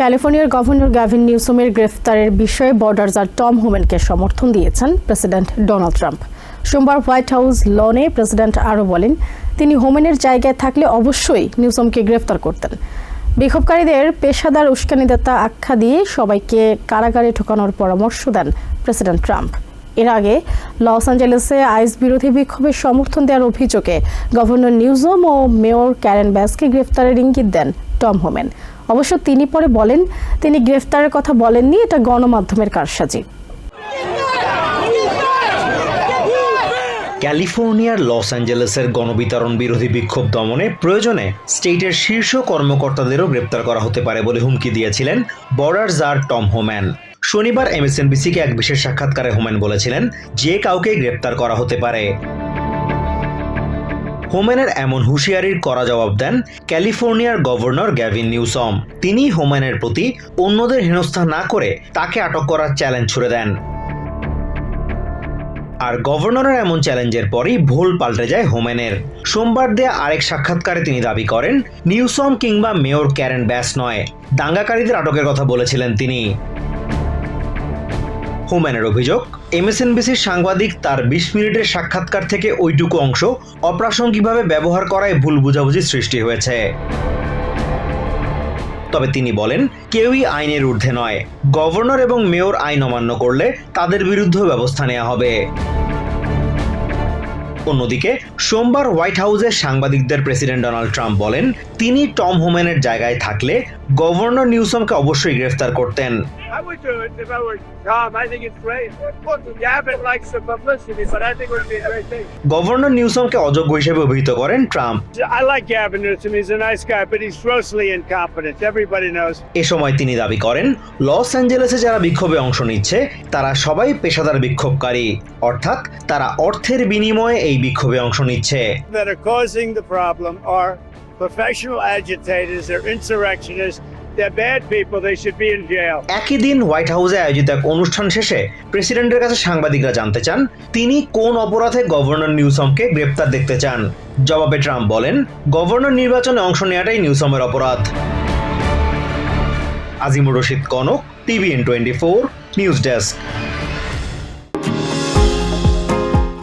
ক্যালিফোর্নিয়ার governor Gavin নিউসমের গ্রেফতারের বিষয়ে বর্ডারজার টম হোমেনকে সমর্থন দিয়েছেন প্রেসিডেন্ট ডোনাল্ড ট্রাম্প। সোমবার হোয়াইট হাউস লনে প্রেসিডেন্ট আরও বলেন, তিনি হোমেনের জায়গায় থাকলে অবশ্যই নিউসমকে গ্রেফতার করতেন। বিক্ষোভকারীদের পেশাদার উস্কানিদাতা আখ্যা দিয়ে সবাইকে কারাগারে ঢোকানোর পরামর্শ দেন প্রেসিডেন্ট ট্রাম্প। এর আগে লস অ্যাঞ্জেলেসে আইস বিরোধী বিক্ষোভের সমর্থন দেওয়ার অভিযোগে গভর্নর নিউজম ও মেয়র ক্যারেন ব্যাসকে গ্রেফতারের ইঙ্গিত দেন টম হোমেন। অবশ্য তিনি পরে বলেন, তিনি গ্রেফতারের কথা বলেননি, এটা গণমাধ্যমের কারসাজি। ক্যালিফোর্নিয়ার লস অ্যাঞ্জেলেসের গণবিতরণ বিরোধী বিক্ষোভ দমনে প্রয়োজনে স্টেটের শীর্ষ কর্মকর্তাদেরও গ্রেপ্তার করা হতে পারে বলে হুমকি দিয়েছিলেন বর্ডার জার টম হোম্যান। শনিবার এমএসএনবিসিকে এক বিশেষ সাক্ষাৎকারে হোম্যান বলেছিলেন, যে কাউকে গ্রেপ্তার করা হতে পারে। হোমেনের এমন হুঁশিয়ারির করা জবাব দেন ক্যালিফোর্নিয়ার গভর্নর গ্যাভিন নিউসম। তিনি হোমেনের প্রতি অন্যদের হেনস্থা না করে তাকে আটক করার চ্যালেঞ্জ ছুড়ে দেন। আর গভর্নরের এমন চ্যালেঞ্জের পরই ভুল পাল্টে যায় হোমেনের। সোমবার দেয়া আরেক সাক্ষাৎকারে তিনি দাবি করেন, নিউসম কিংবা মেয়র ক্যারেন ব্যাস নয়, দাঙ্গাকারীদের আটকের কথা বলেছিলেন তিনি। হোমেনের অভিযোগ, এমএসএনবিসির সাংবাদিক তার বিশ মিনিটের সাক্ষাৎকার থেকে ওইটুকু অংশ অপ্রাসঙ্গিকভাবে ব্যবহার করায় ভুল বোঝাবুঝি সৃষ্টি হয়েছে। তবে তিনি বলেন, কেউই আইনের ঊর্ধ্বে নয়। গভর্নর এবং মেয়র আইন অমান্য করলে তাদের বিরুদ্ধে ব্যবস্থা নেওয়া হবে। অন্যদিকে, সোমবার হোয়াইট হাউসে সাংবাদিকদের প্রেসিডেন্ট ডোনাল্ড ট্রাম্প বলেন, তিনি টম হোমেনের জায়গায় থাকলে গভর্নর নিউসমকে অবশ্যই গ্রেফতার করতেন। গভর্নর নিউসমকে অযোগ্য হিসেবে অভিহিত করেন ট্রাম্প। এ সময় তিনি দাবি করেন লস অ্যাঞ্জেলেসে যারা বিক্ষোভে অংশ নিচ্ছে তারা সবাই পেশাদার বিক্ষোভকারী। অর্থাৎ তারা অর্থের বিনিময়ে এই বিক্ষোভে অংশ নিচ্ছে। Professional agitators. They're insurrectionists. একই দিন হোয়াইট হাউসে আয়োজিত এক অনুষ্ঠান শেষে প্রেসিডেন্টের কাছে সাংবাদিকরা জানতে চান, তিনি কোন অপরাধে গভর্নর নিউসমকে গ্রেপ্তার দেখতে চান জবাবে ট্রাম্প বলেন গভর্নর নির্বাচনে অংশ নেওয়াটাই নিউসমের অপরাধ Azimur Rashid Kanak TVN twenty four news desk